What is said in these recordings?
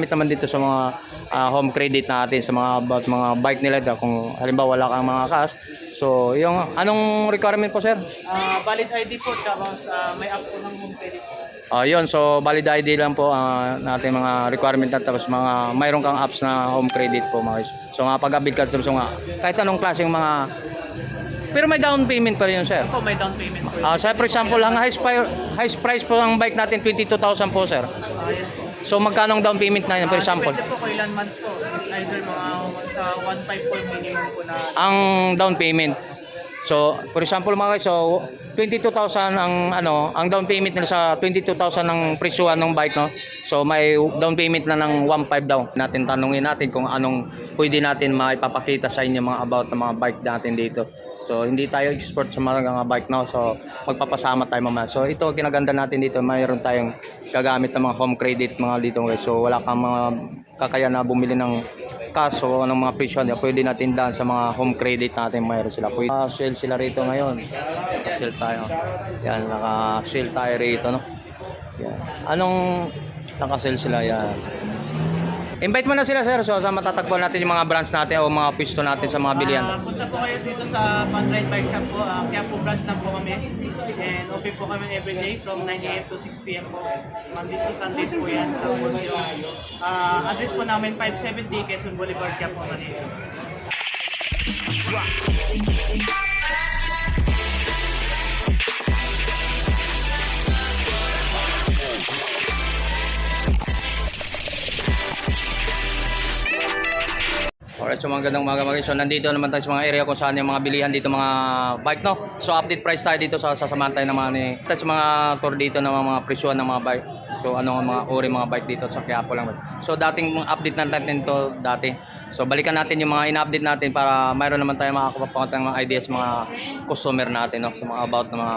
Gamit naman dito sa mga ah, home credit natin sa mga about mga bike nila daw kung halimbawa wala kang mga cash. So, yung anong requirement po sir? Ah, valid ID po, tapos ah, may app po ng home credit. Ah, yun, so valid ID lang po ah, natin mga requirement na tapos mga mayroon kang apps na home credit po mga guys. So nga pag-update ka so nga kahit anong klaseng mga pero may down payment pa rin yun sir. Po, may down payment po. Ah, sa for example, ang highest, pri- highest price po ng bike natin 22,000 po sir. Ah, yes. So magkano ang down payment na yun for Ah, example? Depende po kung ilan months po. It's either mga sa 1.5 po minimum po na ang down payment. So, for example mga guys, so 22,000 ang ano, ang down payment nila sa 22,000 ng presyuhan ng bike no. So may down payment na ng 1.5 daw. Natin tanungin natin kung anong pwede natin maipapakita sa inyo mga about ng mga bike natin dito. So hindi tayo expert sa mga mga bike no. So magpapasama tayo mamaya. So ito kinaganda natin dito, mayroon tayong gagamit ng mga home credit mga dito guys. So wala kang mga kakaya na bumili ng cash o anong mga presyo niya, pwede natin daan sa mga home credit natin mayroon sila. Pwede naka-sale sila rito ngayon. Naka-sale tayo. Yan, naka-sale tayo rito, no? Yan. Anong naka-sale sila? Yan. Invite mo na sila, sir. So, sa matatagpuan natin yung mga branch natin o mga pwesto natin sa mga bilihan. Ah, punta po kayo dito sa Panride Bike Shop po. Uh, kaya po branch lang po kami. And open po kami every day from 9 a.m. to 6 p.m. po. Mondays to Sundays po yan. Tapos yung ah, address po namin 570 Quezon Boulevard, kaya po Manila. So mga gandang umaga mga. So nandito naman tayo sa mga area kung saan yung mga bilihan dito mga bike no. So update price tayo dito sa sasamahan tayo naman ni tayo sa mga tour dito ng mga, mga presyo ng mga bike. So ano ang mga uri mga bike dito sa Quiapo lang. So dating mga update na natin to dati. So balikan natin yung mga in-update natin para mayroon naman tayo makakuha ng mga ideas mga customer natin no. Sa mga about ng mga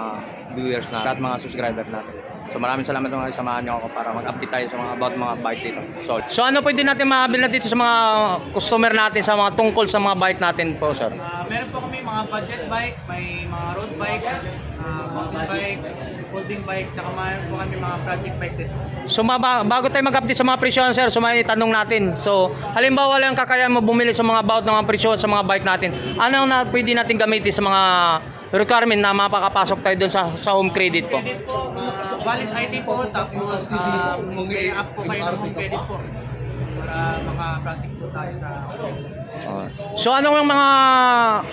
viewers natin at mga subscribers natin. So maraming salamat mga samahan niyo ako para mag-update tayo sa mga about mga bike dito. So, so ano pwede natin mabili dito sa mga customer natin sa mga tungkol sa mga bike natin po sir? Ah, meron po kami mga budget bike, may mga road bike, ah, mountain bike, folding bike, saka mayroon po kami mga project bike din. So maba- bago tayo mag-update sa mga presyon sir, so may tanong natin. So halimbawa lang kakayahan mo bumili sa mga about ng mga presyon sa mga bike natin. Ano na pwede natin gamitin sa mga requirement na mapakapasok tayo doon sa, sa home credit po? Credit po, ah, valid ID po, tapos uh, may app po kayo ng home credit po para maka-process po tayo sa Oh. So ano yung mga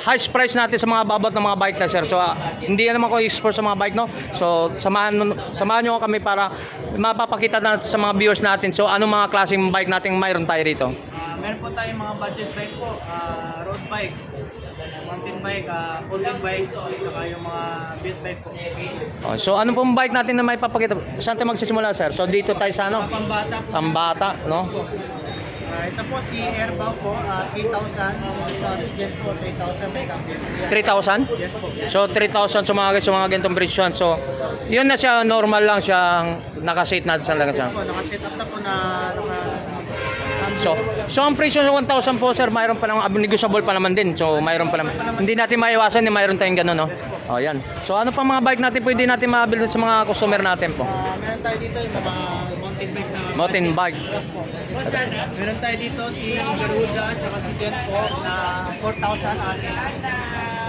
highest price natin sa mga babot ng mga bike na sir? So ah, hindi naman ako expert sa mga bike no. So samahan samahan niyo kami para mapapakita natin sa mga viewers natin. So ano mga klaseng bike natin mayroon tayo rito? Ah, meron po tayong mga budget bike po, ah, road bike, mountain bike, ah, folding bike, saka yung mga beat bike po. Oh, so ano pong bike natin na may papakita? Saan tayo magsisimula sir? So dito tayo sa ano? Mga pambata po. Pambata, no? Ah, ito po si Airbow po, ah, 3,000. Ito si Jet po, 3,000 may cambio. 3,000? Yes po. So 3,000 sa mga sa mga ganitong presyon. So yun na siya normal lang siya nakasit natin sa lang siya. Ito po, naka-set up na po na naka So, so ang presyo sa 1,000 po sir, mayroon pa namang negotiable pa naman din. So mayroon pa naman. Hindi natin maiwasan na mayroon tayong gano'n, no? Oh, yan. So ano pa mga bike natin pwede natin mabili sa mga customer natin po? Ah, meron tayo dito yung mga mountain bike na Mountain bike. Meron tayo dito si Garuda at saka si Jet po na 4,000 atin.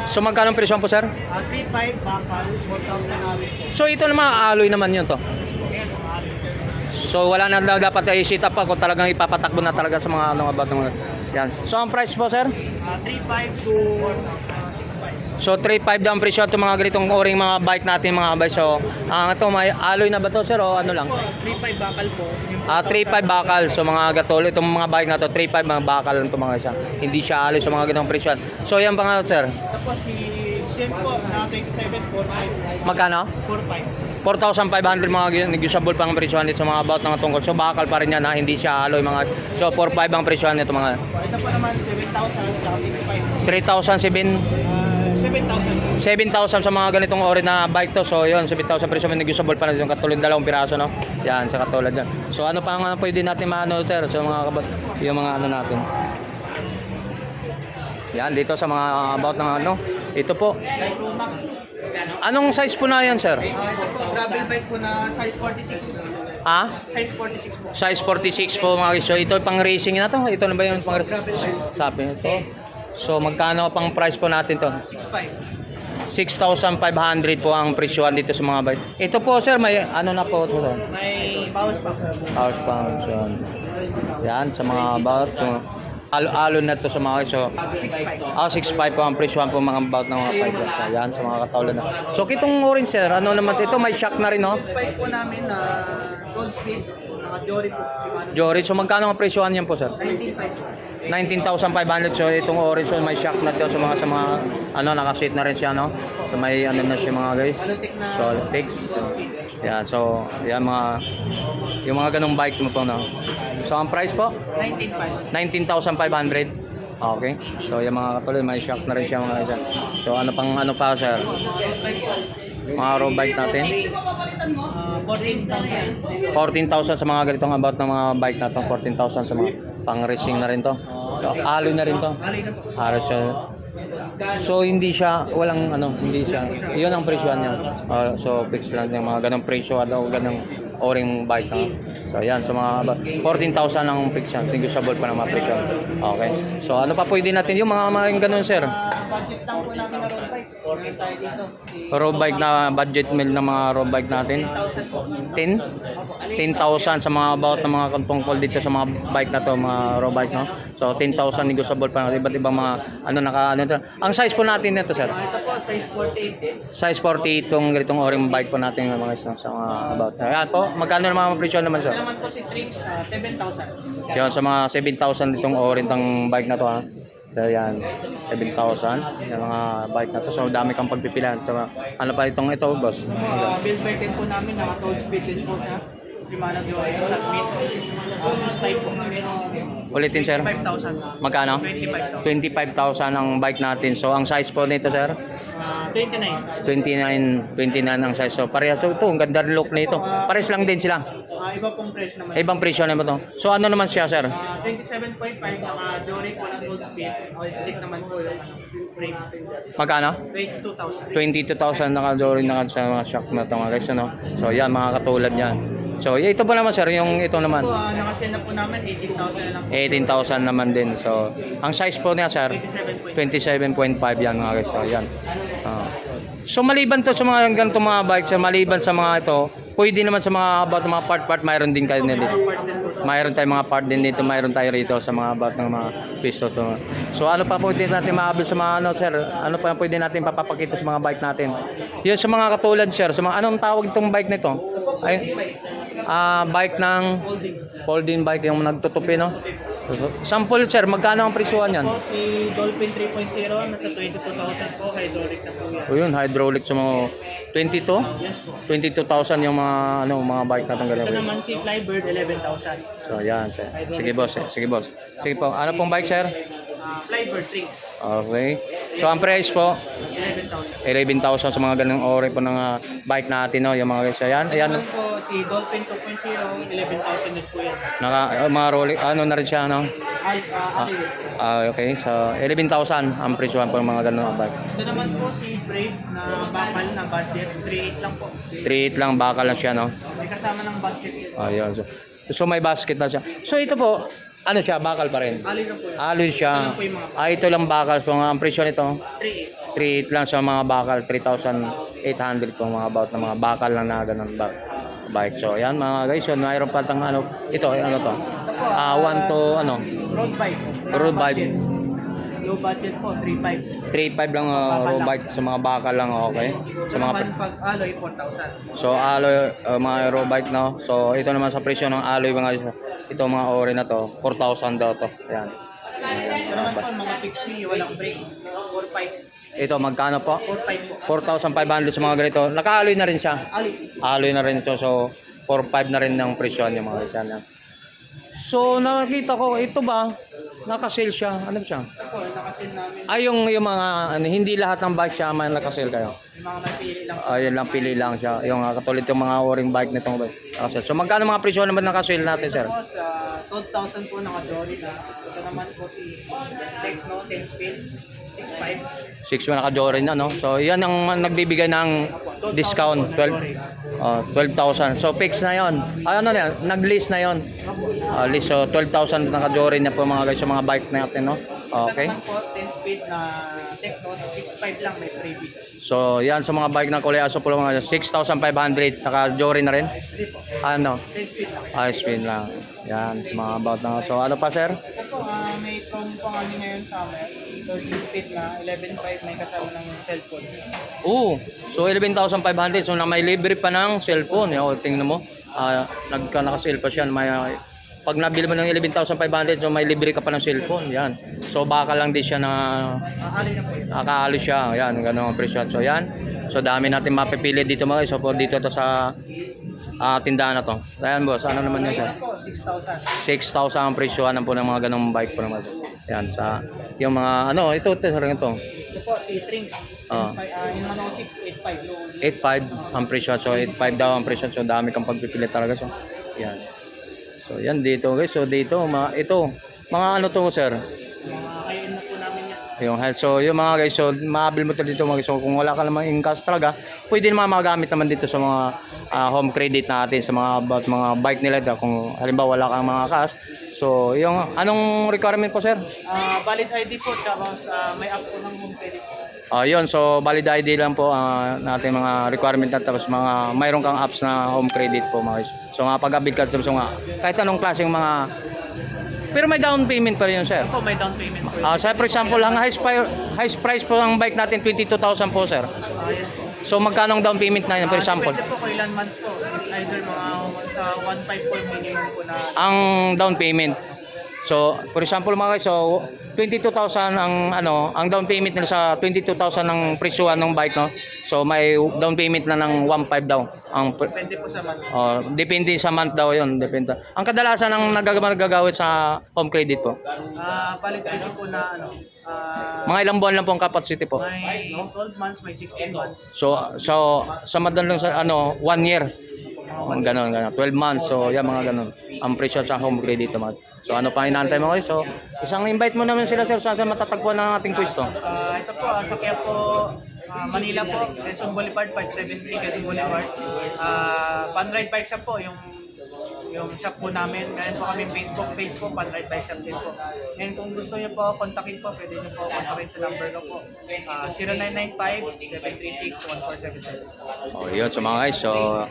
So magkano ang presyo po sir? Ah, 3,500 bakal, 4,000 atin. So ito naman alloy naman yun to. So wala na daw dapat ay sit up pa kung talagang ipapatakbo na talaga sa mga ano about ng mga yan. So ang price po sir? Ah, 3,500 to ah, 6,500. So 3.5 daw ang presyo ito mga ganitong oring mga bike natin mga kabay. So ang ito may alloy na ba to sir o ano lang? Po, 3,500 bakal po. Ah 3.5 bakal. So mga gatol itong mga bike na to 3.5 mga bakal lang to mga isa. Hindi siya alloy sa mga ganitong presyo. So yan pa nga sir. Tapos si Jet po na 27, 4,500. Magkano? 4,500. 4,500 mga negotiable pang presyo nito sa mga about ng tungkol. So bakal pa rin yan ha, hindi siya alloy mga. So 4.5 ang presyo nito mga Ito po naman 7,000 saka 6,500. 3,007 Ah, 7,000. 7,000 sa mga ganitong ori na bike to. So, yun, 7,000 presyo may negotiable pa na yung katulad dalawang piraso, no? Yan, sa katulad yan. So, ano pa ang ano, pwede natin maano, sir, sa mga kabat, yung mga ano natin. Yan, dito sa mga about ng ano. Ito po. Max. Anong size po na yan, sir? Gravel bike po na size 46. Ah? Size 46 po. Size 46 po mga. So ito pang racing na to. Ito na ba yung pang size. sabi nito? So magkano pang price po natin to? 6.5. 6,500 po ang presyohan dito sa mga bike. Ito po sir, may ano na po ito. May bawas pa. House pounds yun. Yan, sa mga about. Alo-alo na to sa mga so 6.5. Ah, 6.5 po ang presyohan po mga about ng mga 5 So, yan, sa mga katawlan na. So, kitong orange sir, ano naman ito? May shock na rin, no? 5 po namin na gold speed. Naka-jory po. Si. Jory, so magkano ang presyohan yan po sir? 19.5. 19,500 so itong orange so may shock na to sa mga sa mga ano naka-seat na rin siya no? So may ano na siya mga guys. So fix. Yeah so yan mga yung mga ganong bike mo po no? So ang price po? 19.5. 19,500 okay. So yung mga katulad may shock na rin siya mga guys. So ano pang ano pa sir? Mga road bike natin? Uh, 14,000. 14,000 sa mga ganitong about ng mga bike na to 14,000 sa mga pang racing na rin to so, alloy na rin to. Halos siya. So hindi siya walang ano, hindi siya. 'Yun ang presyo niya. Ah, so fix lang yung mga ganong presyo at o ganong oring bike na. So ayan, so mga ba- 14,000 ang fix yan. Negotiable pa ng mga presyo. Okay. So ano pa pwede natin yung mga mga ganun sir? Budget lang po namin na road bike. Meron tayo dito. Road bike na budget meal ng mga road bike natin. 10,000 po. 10 10,000 sa mga about ng mga tungkol dito sa mga bike na to, mga road bike no. So 10,000 negotiable pa ng iba't ibang mga ano naka ano to. Ang size po natin nito sir. Ito po, size 48. Size 48 itong ganitong oring bike po natin mga isang sa mga about. Ayan po, magkano naman ang presyo naman sir? Ito naman po si Trix, uh, 7,000. Yun, sa mga 7,000 itong oring tang bike na to ha. So yan, 7,000 yung mga bike na to. So dami kang pagpipilian. So ano pa itong ito boss? Uh, build bike din po namin, naka-toll speed din po siya. Shimano Joy, mid. Uh, this type po. Ulitin sir. 5,000. Magkano? 25,000. 25,000 ang bike natin. So ang size po nito sir, Uh, 29. 29 29 ang size. So parehas so, ito, ang ganda rin look nito. Pares lang din sila. Uh, iba pong price naman. Ibang presyo naman to. So ano naman siya sir? Uh, 27.5, naka-Jory po ng gold speed. Oil stick naman po yung frame. Magkano? 22,000. 22,000 naka-door naka sa mga shock na ito mga guys ano? so yan mga katulad yan so y- ito po naman sir yung ito naman Po, uh, nakasend na po namin, 18,000 na lang po. 18,000 naman din so ang size po niya sir 27.5. 27.5 yan mga guys so yan Ah. so maliban to sa mga ganito mga bikes sa maliban sa mga ito pwede naman sa mga about mga part part mayroon din kayo nila. Mayroon tayong mga part din dito mayroon tayo rito sa mga about ng mga pisto to. So ano pa pwede natin maabil sa mga ano sir? Ano pa pwede natin papapakita sa mga bike natin? Yun sa mga katulad sir sa mga anong tawag itong bike nito ay ah bike ng folding bike yung nagtutupi no sample sir magkano ang presyuhan yan Po, si Dolphin 3.0, nasa 22,000 po, hydraulic na po yan. o yun hydraulic sa mga 22 Yes po. 22,000 yung mga ano mga bike natin Ito ganun. naman si Flybird, 11,000. So yan, sir. Sige boss, eh. sige boss. Sige po, ano pong bike sir? Uh, Flybird Tricks, Okay. So ang price po, 11,000. 11,000 sa mga ganung ori po ng ah, bike natin no, yung mga guys. Ayan, ayan. Naman po si Dolphin 2.0, 11,000 din po yan. Naka ah, mga rolling ano na rin siya no. Al, uh, Ah, okay. So 11,000 ang presyo po ng mga ganung bike. Ito naman po si Brave na bakal na budget, 3.8 lang po. 3 lang bakal lang siya no. May kasama ng budget yun. Ayun. So, so may basket na siya. So ito po, ano siya, bakal pa rin. Ali na po yun. Alloy siya. Lang po yung mga- Ah, ito lang bakal. So ang presyo nito, 3.8. 3 lang sa mga bakal, 3,800 po mga about na mga bakal lang na ganun ba bike. So yan mga guys, yun, mayroon pa tang ano, ito, ano to? Ah, one to ano, Road bike. Road bike. Low budget po, 3.5. 3,500 lang uh, road bike sa mga bakal lang, okay? Sa mga naman pag alloy, 4,000. So alloy uh, mga bike no. So ito naman sa presyo ng alloy mga ito mga ori na to, 4,000 daw to. Yan. Ito naman po, mga pixie, walang brake, 4.5. Ito magkano po? 4.5 po. 4,500 sa mga ganito. Naka-alloy na rin siya. Ali. Alloy na rin ito. So 4,500 na rin ng presyo niya mga isa na. So nakakita ko ito ba? Naka-sale siya. Ano siya? Ito po, nakasin namin. Ay yung yung mga ano, hindi lahat ng bike siya may naka-sale kayo. Yung mga may pili lang. Ayun lang pili lang siya. Yung uh, katulad yung mga oring bike nitong bike. Naka-sale. So magkano mga presyo naman naka-sale natin, sir? Ito po, sa 12,000 po naka-Dory na. Ito naman po si Tecno 10 speed 6.5. 6 naka-Jory na, no? So, yan ang nagbibigay ng discount. 12, oh, 12,000. So, fix na yon. Ah, ano na yan? Nag-list na yon. Ah, list. So, 12,000 naka-Jory na po mga guys sa mga bike natin, no? Okay. Naman po 10 speed na Tecno 6.5 lang may freebies. So, yan sa mga bike na kulay aso po mga 6,500 naka-Jory na rin. Ano? 10 speed lang. Ice cream lang. Yan, sa mga about na. So, ano pa, sir? Ito ah, may promo pa kami ngayon summer. 13 speed na 11.5 may kasama ng cellphone. Oo. So 11,500 so na may libre pa ng cellphone. Yo, tingnan mo. Ah, nagka naka-sale pa siya may pag nabili mo ng 11,500 so may libre ka pa ng cellphone. Yan. So baka lang di siya na alin na po yun. nakakaalo siya. Yan, ganun ang presyo. So yan. So dami natin mapipili dito mga guys. So po dito to sa ah, tindahan na to. Ayan boss, ano naman yun sir? Ito po, 6,000. 6,000 ang presyohan po ng mga ganong bike po naman. Yan sa yung mga ano ito ito sir ito. Ito po, si Trinks. Ah. Uh, yung ano, 685. 8.5 ang presyo. So 8.5 daw ang presyo. So dami kang pagpipili talaga. So yan. So yan dito guys. So dito mga ito mga ano to sir. Mga kayo na po namin yan. Yung health. So yung mga guys, so maabil mo to dito mga guys. So kung wala ka namang in-cash talaga, pwede naman magamit naman dito sa mga ah, home credit natin sa mga about mga bike nila. daw. Kung halimbawa wala kang mga cash. So yung anong requirement po sir? Ah, valid ID po, tapos ah, may app po ng home credit po. Ah, yun, so valid ID lang po ah, natin mga requirement na tapos mga mayroon kang apps na home credit po mga guys. So nga pag-update ka so nga kahit anong klaseng mga pero may down payment pa rin yun, sir. Ito may down payment po. Ah, so for example, ang highest, pri- highest price po ang bike natin 22,000 po, sir. Ah, yes po. So magkano ang down payment na yun, for Ah, example? Depende po kung ilan months po. Either mga sa 1.5 po minimum po na Ang down payment. So, for example mga guys, so 22,000 ang ano, ang down payment nila sa 22,000 ng presyuhan ng bike, no? So may down payment na ng 1.5 daw. Ang depende po sa month. Oh, depende sa month daw 'yon, depende. Ang kadalasan ng nagagawa nagagawit sa home credit po. Ah, valid ID po na ano, ah, Mga ilang buwan lang po ang capacity po. may 12 months, may 16 months. So so sa madalang sa ano, 1 year. Mga ganun, ganun. 12 months. So yan mga ganun. Ang presyo sa home credit mga. So ano pa inaantay mo guys? So isang invite mo naman sila sir saan saan matatagpuan ng ating pwesto. Ah, ito po, ah, sa Quiapo, ah, Manila po, Quezon Boulevard, 573 Quezon Boulevard. Ah, Panride Bike Shop po, yung yung shop po namin. Meron po kami Facebook page po, Panride Bike Shop din po. And kung gusto niyo po kontakin po, pwede niyo po kontakin sa number ko po. Ah, 0995-736-1477. Oh, yun. So mga guys, so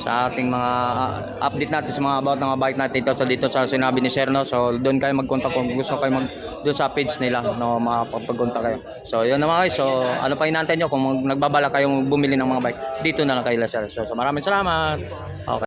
sa ating mga ah, update natin sa mga about ng mga bike natin dito, so dito sa sinabi ni Sir, no? So doon kayo mag-contact kung gusto kayo mag doon sa page nila, no, makapag-contact kayo. So yun na mga guys, so ano pa inaantay nyo kung nagbabala kayong bumili ng mga bike, dito na lang kayo Sir. So, so maraming salamat. Okay.